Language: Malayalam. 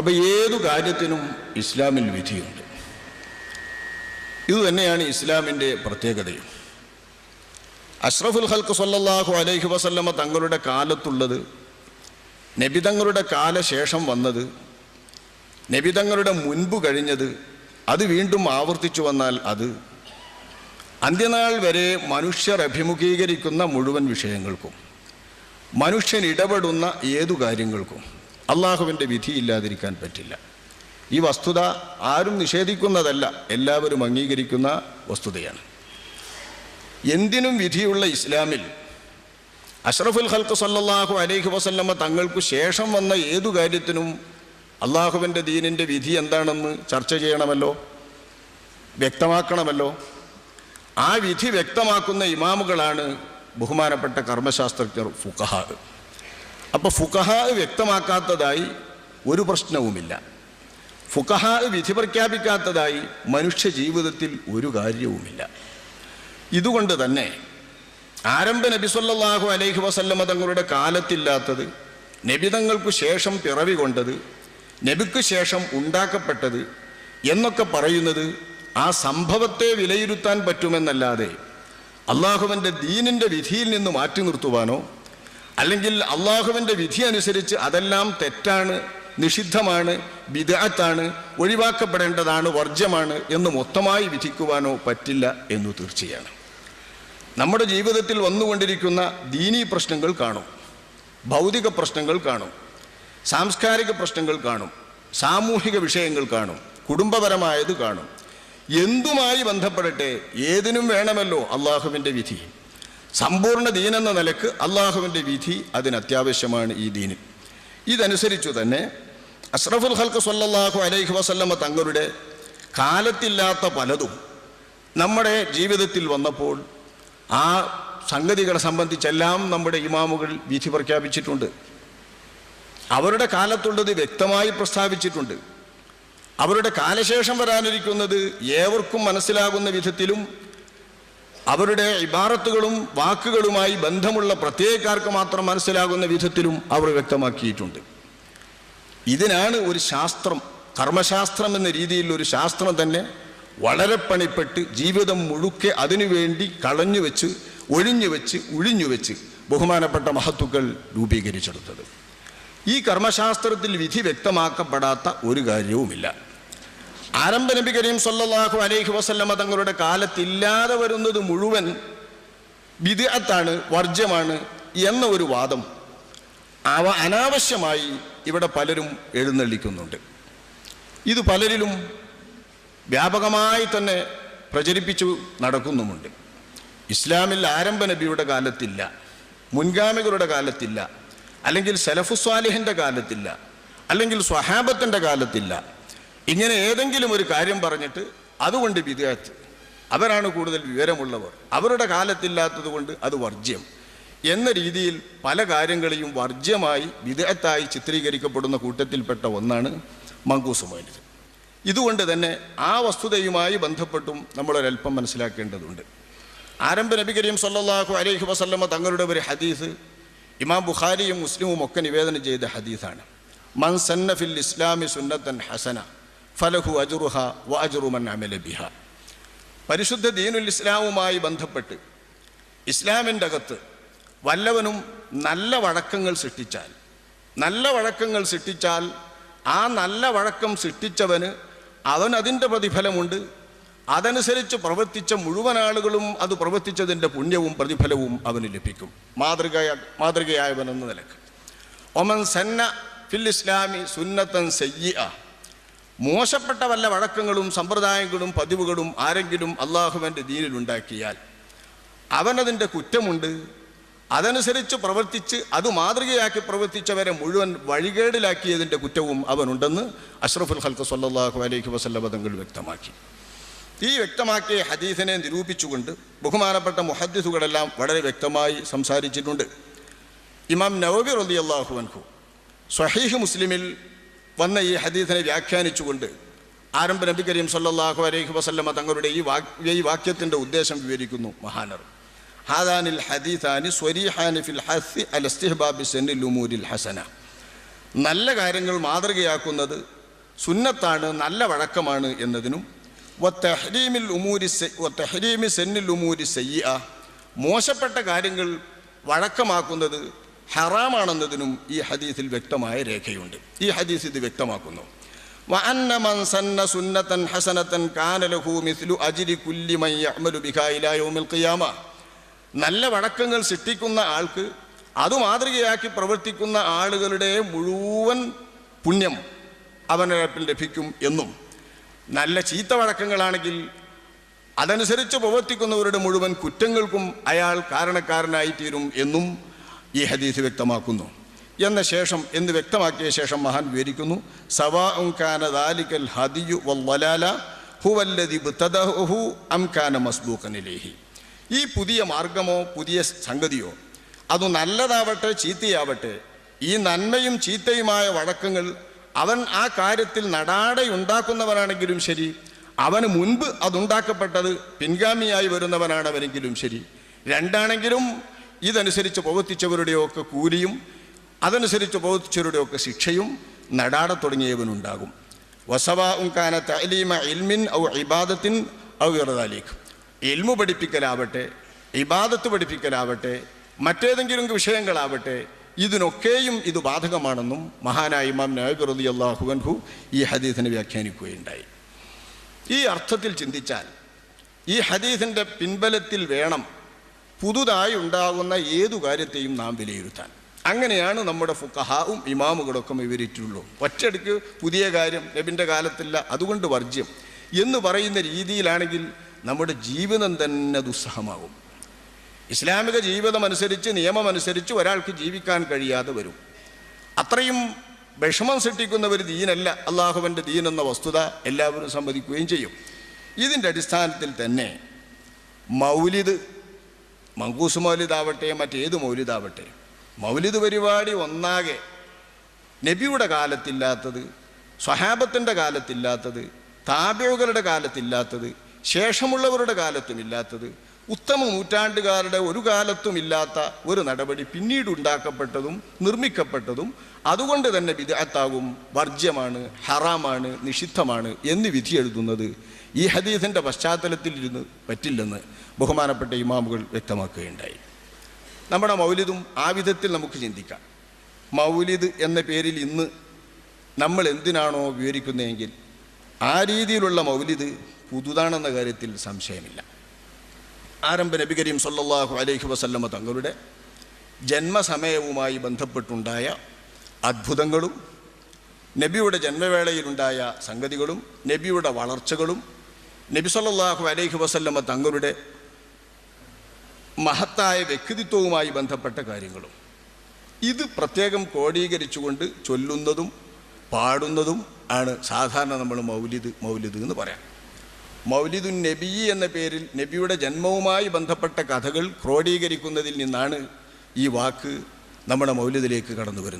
അപ്പോൾ ഏതു കാര്യത്തിനും ഇസ്ലാമിൽ വിധിയുണ്ട്. ഇതുതന്നെയാണ് ഇസ്ലാമിന്റെ പ്രത്യേകതയും. അഷ്റഫുൽ ഹൽക്ക് സല്ലാഹു അലൈഹി വസല്ലമ്മ തങ്ങളുടെ കാലത്തുള്ളത് നബിതങ്ങളുടെ കാലശേഷം വന്നത് നബിതങ്ങളുടെ മുൻപ് കഴിഞ്ഞത് അത് വീണ്ടും ആവർത്തിച്ചു വന്നാൽ അത് അന്ത്യനാൾ വരെ മനുഷ്യർ അഭിമുഖീകരിക്കുന്ന മുഴുവൻ വിഷയങ്ങൾക്കും മനുഷ്യൻ ഇടപെടുന്ന ഏതു കാര്യങ്ങൾക്കും അള്ളാഹുവിന്റെ വിധി ഇല്ലാതിരിക്കാൻ പറ്റില്ല. ഈ വസ്തുത ആരും നിഷേധിക്കുന്നതല്ല എല്ലാവരും അംഗീകരിക്കുന്ന വസ്തുതയാണ്. എന്തിനും വിധിയുള്ള ഇസ്ലാമിൽ അഷ്റഫുൽ ഹൽക്ക് സല്ലാഹു അലൈഹി വസല്ലമ്മ തങ്ങൾക്ക് ശേഷം വന്ന ഏതു കാര്യത്തിനും അള്ളാഹുവിന്റെ ദീനിന്റെ വിധി എന്താണെന്ന് ചർച്ച ചെയ്യണമല്ലോ? വ്യക്തമാക്കണമല്ലോ? ആ വിധി വ്യക്തമാക്കുന്ന ഇമാമുകളാണ് ബഹുമാനപ്പെട്ട കർമ്മശാസ്ത്രജ്ഞർ ഫുഖഹ അപ്പോൾ ഫുഖഹ വ്യക്തമാക്കാത്തതായി ഒരു പ്രശ്നവുമില്ല. ഫുഖഹ വിധി പ്രഖ്യാപിക്കാത്തതായി മനുഷ്യ ജീവിതത്തിൽ ഒരു കാര്യവുമില്ല. ഇതുകൊണ്ട് തന്നെ ആരംഭ നബി സല്ലല്ലാഹു അലൈഹി വസല്ലമ തങ്ങളുടെ കാലത്തില്ലാത്തത് നബിതങ്ങൾക്കു ശേഷം പിറവി കൊണ്ടത് നബിക്ക് ശേഷം ഉണ്ടാക്കപ്പെട്ടത് എന്നൊക്കെ പറയുന്നത് ആ സംഭവത്തെ വിലയിരുത്താൻ പറ്റുമെന്നല്ലാതെ അള്ളാഹുവിന്റെ ദീനിന്റെ വിധിയിൽ നിന്ന് മാറ്റി നിർത്തുവാനോ അല്ലെങ്കിൽ അള്ളാഹുവിന്റെ വിധി അനുസരിച്ച് അതെല്ലാം തെറ്റാണ് നിഷിദ്ധമാണ് വിദഗ്ധാണ് ഒഴിവാക്കപ്പെടേണ്ടതാണ് വർജ്യമാണ് എന്ന് മൊത്തമായി വിധിക്കുവാനോ പറ്റില്ല എന്ന് തീർച്ചയാണ്. നമ്മുടെ ജീവിതത്തിൽ വന്നുകൊണ്ടിരിക്കുന്ന ദീനീ പ്രശ്നങ്ങൾ കാണും ഭൗതിക പ്രശ്നങ്ങൾ കാണും സാംസ്കാരിക പ്രശ്നങ്ങൾ കാണും സാമൂഹിക വിഷയങ്ങൾ കാണും കുടുംബപരമായത് കാണും. എന്തുമായി ബന്ധപ്പെടട്ടെ ഏതിനും വേണമല്ലോ അള്ളാഹുവിന്റെ വിധി. സമ്പൂർണ ദീൻ എന്ന നിലയ്ക്ക് അള്ളാഹുവിന്റെ വിധി അതിന് അത്യാവശ്യമാണ് ഈ ദീൻ ഇതനുസരിച്ചു തന്നെ അഷ്റഫുൽ ഹൽക്ക് സല്ലാഹു അലൈഹി വസല്ലമ്മ തങ്ങളുടെ കാലത്തില്ലാത്ത പലതും നമ്മുടെ ജീവിതത്തിൽ വന്നപ്പോൾ ആ സംഗതികളെ സംബന്ധിച്ചെല്ലാം നമ്മുടെ ഇമാമുകൾ വിധി പ്രഖ്യാപിച്ചിട്ടുണ്ട്. അവരുടെ കാലത്തുള്ളത് വ്യക്തമായി പ്രസ്താവിച്ചിട്ടുണ്ട്. അവരുടെ കാലശേഷം വരാനിരിക്കുന്നത് ഏവർക്കും മനസ്സിലാകുന്ന വിധത്തിലും അവരുടെ ഇബാറത്തുകളും വാക്കുകളുമായി ബന്ധമുള്ള പ്രത്യേകക്കാർക്ക് മാത്രം മനസ്സിലാകുന്ന വിധത്തിലും അവർ വ്യക്തമാക്കിയിട്ടുണ്ട്. ഇതിനാണ് ഒരു ശാസ്ത്രം കർമ്മശാസ്ത്രം എന്ന രീതിയിൽ ഒരു ശാസ്ത്രം തന്നെ വളരെ പണിപ്പെട്ട് ജീവിതം മുഴുക്കെ അതിനുവേണ്ടി കളഞ്ഞു വെച്ച് ഒഴിഞ്ഞു വെച്ച് ഉഴിഞ്ഞു വെച്ച് ബഹുമാനപ്പെട്ട മഹത്തുക്കൾ രൂപീകരിച്ചെടുത്തത്. ഈ കർമ്മശാസ്ത്രത്തിൽ വിധി വ്യക്തമാക്കപ്പെടാത്ത ഒരു കാര്യവുമില്ല. ആരംഭ നബി കരീം സല്ലാഹു അലൈഹി വസല്ലമ തങ്ങളുടെ കാലത്തില്ലാതെ വരുന്നത് മുഴുവൻ വിദഗ്ധാണ് വർജ്യമാണ് എന്ന ഒരു വാദം അവ അനാവശ്യമായി ഇവിടെ പലരും എഴുന്നള്ളിക്കുന്നുണ്ട്. ഇത് പലരിലും വ്യാപകമായി തന്നെ പ്രചരിപ്പിച്ചു നടക്കുന്നുമുണ്ട്. ഇസ്ലാമിൽ ആരംഭ നബിയുടെ കാലത്തില്ല മുൻഗാമികളുടെ കാലത്തില്ല അല്ലെങ്കിൽ സലഫുസ്വാലിഹിന്റെ കാലത്തില്ല അല്ലെങ്കിൽ സ്വഹാബത്തിന്റെ കാലത്തില്ല ഇങ്ങനെ ഏതെങ്കിലും ഒരു കാര്യം പറഞ്ഞിട്ട് അതുകൊണ്ട് വിദ്യാർത്ഥി അവരാണ് കൂടുതൽ വിവരമുള്ളവർ. അവരുടെ കാലത്തില്ലാത്തത് കൊണ്ട് അത് വർജ്യം. എന്ന രീതിയിൽ പല കാര്യങ്ങളെയും വർജ്യമായി വിദേഹത്തായി ചിത്രീകരിക്കപ്പെടുന്ന കൂട്ടത്തിൽപ്പെട്ട ഒന്നാണ് മങ്കൂസ് മൊയ്നിത് ഇതുകൊണ്ട് തന്നെ ആ വസ്തുതയുമായി ബന്ധപ്പെട്ടും നമ്മളൊരല്പം മനസ്സിലാക്കേണ്ടതുണ്ട്. ആരംഭ നബി കരീം സല്ലാഹു അലൈഹി വസല്ലമ്മ തങ്ങളുടെ ഒരു ഹദീസ് ഇമാം ബുഖാരിയും മുസ്ലിമും ഒക്കെ നിവേദനം ചെയ്ത ഹദീസാണ്. മൻ സന്ന ഫിൽ ഇസ്ലാമി സുന്നത്തൻ ഹസന. ഫലഹു അജുറുഹ വ അജുറുമൻ അമല ബിഹ. പരിശുദ്ധ ദീനുൽ ഇസ്ലാമുമായി ബന്ധപ്പെട്ട് ഇസ്ലാമിന്റെ അകത്ത് വല്ലവനും നല്ല വഴക്കങ്ങൾ സൃഷ്ടിച്ചാൽ നല്ല വഴക്കങ്ങൾ സൃഷ്ടിച്ചാൽ ആ നല്ല വഴക്കം സൃഷ്ടിച്ചവന് അവൻ അതിന്റെ പ്രതിഫലമുണ്ട്. അതനുസരിച്ച് പ്രവർത്തിച്ച മുഴുവൻ ആളുകളും അത് പ്രവർത്തിച്ചതിന്റെ പുണ്യവും പ്രതിഫലവും അവന് ലഭിക്കും. മാതൃക മാതൃകയായവനെന്ന നിലയ്ക്ക്. ഒമൻ സന്ന ഫിൽ ഇസ്ലാമി സുന്നത്തൻ സയ്യ മോശപ്പെട്ട വല്ല വഴക്കങ്ങളും സമ്പ്രദായങ്ങളും പതിവുകളും ആരെങ്കിലും അള്ളാഹുവിന്റെ ദീനിലുണ്ടാക്കിയാൽ അവനതിന്റെ കുറ്റമുണ്ട്. അതനുസരിച്ച് പ്രവർത്തിച്ച് അത് മാതൃകയാക്കി പ്രവർത്തിച്ചവരെ മുഴുവൻ വഴികേടിലാക്കിയതിന്റെ കുറ്റവും അവനുണ്ടെന്ന് അഷ്റഫുൽ ഹൽക്ക് സല്ലാഹു അലൈഹി വസല്ലം തങ്ങൾ വ്യക്തമാക്കി. ഈ വ്യക്തമാക്കിയ ഹദീസിനെ നിരൂപിച്ചുകൊണ്ട് ബഹുമാനപ്പെട്ട മുഹദ്ദിസുകളെല്ലാം വളരെ വ്യക്തമായി സംസാരിച്ചിട്ടുണ്ട്. ഇമാം നവബി റലി അള്ളാഹു അൻഹു സ്വഹീഹ് മുസ്ലിമിൽ വന്ന ഈ ഹദീസിനെ വ്യാഖ്യാനിച്ചുകൊണ്ട് ആരംഭ നബി കരീം സല്ലാഹു അലൈഹി വസല്ലമ തങ്ങളുടെ ഈ വാക്യ ഈ വാക്യത്തിന്റെ ഉദ്ദേശം വിവരിക്കുന്നു മഹാനർ. ഹാദാനിൽ ഹദീസാനി സ്വരീഹാനി ഫിൽ ഹസി അൽ അസ്തിഹബാബി സെന്നി ഉമൂരിൽ ഹസന. നല്ല കാര്യങ്ങൾ മാതൃകയാക്കുന്നത് സുന്നത്താണ് നല്ല വഴക്കമാണ് എന്നതിനും വത്തഹരീമിൽ ഉമൂരി വത്തഹരീമി സെന്നിൽ ഉമൂരി സയ്യ മോശപ്പെട്ട കാര്യങ്ങൾ വഴക്കമാക്കുന്നത് ഹറാമാണെന്നതിനും ഈ ഹദീസിൽ വ്യക്തമായ രേഖയുണ്ട് ഈ ഹദീസ് ഇത് വ്യക്തമാക്കുന്നു وأن من سن سنة حسنة كان له مثل أجر كل من يعمل بها إلى يوم القيامة നല്ല വഴക്കങ്ങൾ സൃഷ്ടിക്കുന്ന ആൾക്ക് അത് മാതൃകയാക്കി പ്രവർത്തിക്കുന്ന ആളുകളുടെ മുഴുവൻ പുണ്യം അവന് ലഭിക്കും എന്നും നല്ല ചീത്ത വഴക്കങ്ങളാണെങ്കിൽ അതനുസരിച്ച് പ്രവർത്തിക്കുന്നവരുടെ മുഴുവൻ കുറ്റങ്ങൾക്കും അയാൾ കാരണക്കാരനായി തീരും എന്നും ഈ ഹദീസ് വ്യക്തമാക്കുന്നു. എന്ന ശേഷം എന്ന് വ്യക്തമാക്കിയ ശേഷം മഹാൻ വിവരിക്കുന്നു സവാ ഈ പുതിയ മാർഗമോ പുതിയ സംഗതിയോ അത് നല്ലതാവട്ടെ ചീത്തയാവട്ടെ ഈ നന്മയും ചീത്തയുമായ വഴക്കങ്ങൾ അവൻ ആ കാര്യത്തിൽ നടാടയുണ്ടാക്കുന്നവനാണെങ്കിലും ശരി അവന് മുൻപ് അതുണ്ടാക്കപ്പെട്ടത് പിൻഗാമിയായി വരുന്നവനാണവനെങ്കിലും ശരി. രണ്ടാണെങ്കിലും ഇതനുസരിച്ച് പ്രവർത്തിച്ചവരുടെയൊക്കെ കൂലിയും അതനുസരിച്ച് പ്രവർത്തിച്ചവരുടെയൊക്കെ ശിക്ഷയും നടാടെ തുടങ്ങിയവനുണ്ടാകും. വസവ ഉൻകാന തലീമ ഇൽമിൻ ഔ ഇബാദത്തിൻ ഔ ഇറദാലിഖ് ഇൽമു പഠിപ്പിക്കലാവട്ടെ ഇബാദത്ത് പഠിപ്പിക്കലാവട്ടെ മറ്റേതെങ്കിലും വിഷയങ്ങളാവട്ടെ ഇതിനൊക്കെയും ഇത് ബാധകമാണെന്നും മഹാനായ ഇമാം നബി അള്ളാഹുവൻഹു ഈ ഹദീസിനെ വ്യാഖ്യാനിക്കുകയുണ്ടായി. ഈ അർത്ഥത്തിൽ ചിന്തിച്ചാൽ ഈ ഹദീസിന്റെ പിൻബലത്തിൽ വേണം പുതുതായി ഉണ്ടാകുന്ന ഏതു കാര്യത്തെയും നാം വിലയിരുത്താൻ. അങ്ങനെയാണ് നമ്മുടെ ഫുക്കഹാവും ഇമാമുകളൊക്കെ വിവരിച്ചിട്ടുള്ളൂ. ഒറ്റയടിക്ക് പുതിയ കാര്യം നബിന്റെ കാലത്തില്ല അതുകൊണ്ട് വർജ്യം. എന്ന് പറയുന്ന രീതിയിലാണെങ്കിൽ നമ്മുടെ ജീവിതം തന്നെ ദുസ്സഹമാകും. ഇസ്ലാമിക ജീവിതമനുസരിച്ച് നിയമമനുസരിച്ച് ഒരാൾക്ക് ജീവിക്കാൻ കഴിയാതെ വരും. അത്രയും വിഷമം സൃഷ്ടിക്കുന്ന ഒരു ദീനല്ല. അള്ളാഹുവിന്റെ ദീൻ എന്ന വസ്തുത എല്ലാവരും സമ്മതിക്കുകയും ചെയ്യും. ഇതിന്റെ അടിസ്ഥാനത്തിൽ തന്നെ മൗലിദ് മങ്കൂസ് മൗലിദാവട്ടെ മറ്റേത് മൗലിദാവട്ടെ. മൗലിദ് പരിപാടി ഒന്നാകെ നബിയുടെ കാലത്തില്ലാത്തത് സ്വഹാബത്തിന്റെ കാലത്തില്ലാത്തത് താബികളുടെ കാലത്തില്ലാത്തത് ശേഷമുള്ളവരുടെ കാലത്തുമില്ലാത്തത് ഉത്തമ നൂറ്റാണ്ടുകാരുടെ ഒരു കാലത്തും ഇല്ലാത്ത ഒരു നടപടി പിന്നീട് ഉണ്ടാക്കപ്പെട്ടതും നിർമ്മിക്കപ്പെട്ടതും അതുകൊണ്ട് തന്നെ വിദഗ്ധാവും വർജ്യമാണ് ഹറാമാണ് നിഷിദ്ധമാണ് എന്ന് വിധി എഴുതുന്നത്. ഈ ഹദീസിന്റെ പശ്ചാത്തലത്തിൽ ഇരുന്ന് പറ്റില്ലെന്ന് ബഹുമാനപ്പെട്ട ഇമാമുകൾ വ്യക്തമാക്കുകയുണ്ടായി. നമ്മുടെ മൗലിദും ആ വിധത്തിൽ നമുക്ക് ചിന്തിക്കാം. മൗലിദ് എന്ന പേരിൽ ഇന്ന് നമ്മൾ എന്തിനാണോ വിവരിക്കുന്നതെങ്കിൽ ആ രീതിയിലുള്ള മൗലിദ് പുതുതാണെന്ന കാര്യത്തിൽ സംശയമില്ല. ആരംഭ നബി കരീം സല്ലാഹു അലൈഹി വസല്ലമ തങ്ങളുടെ ജന്മസമയവുമായി ബന്ധപ്പെട്ടുണ്ടായ അത്ഭുതങ്ങളും നബിയുടെ ജന്മവേളയിലുണ്ടായ സംഗതികളും നബിയുടെ വളർച്ചകളും നബി സല്ലല്ലാഹു അലൈഹി വസല്ലമ തങ്ങളുടെ മഹത്തായ വ്യക്തിത്വവുമായി ബന്ധപ്പെട്ട കാര്യങ്ങളും ഇത് പ്രത്യേകം ക്രോഡീകരിച്ചുകൊണ്ട് ചൊല്ലുന്നതും പാടുന്നതും ആണ് സാധാരണ നമ്മൾ മൗലിദ് മൗലിദ് എന്ന് പറയാം. മൗലിദുൻ നബി എന്ന പേരിൽ നബിയുടെ ജന്മവുമായി ബന്ധപ്പെട്ട കഥകൾ ക്രോഡീകരിക്കുന്നതിൽ നിന്നാണ് ഈ വാക്ക് നമ്മുടെ മൗലിദിലേക്ക് കടന്നു വരുന്നത്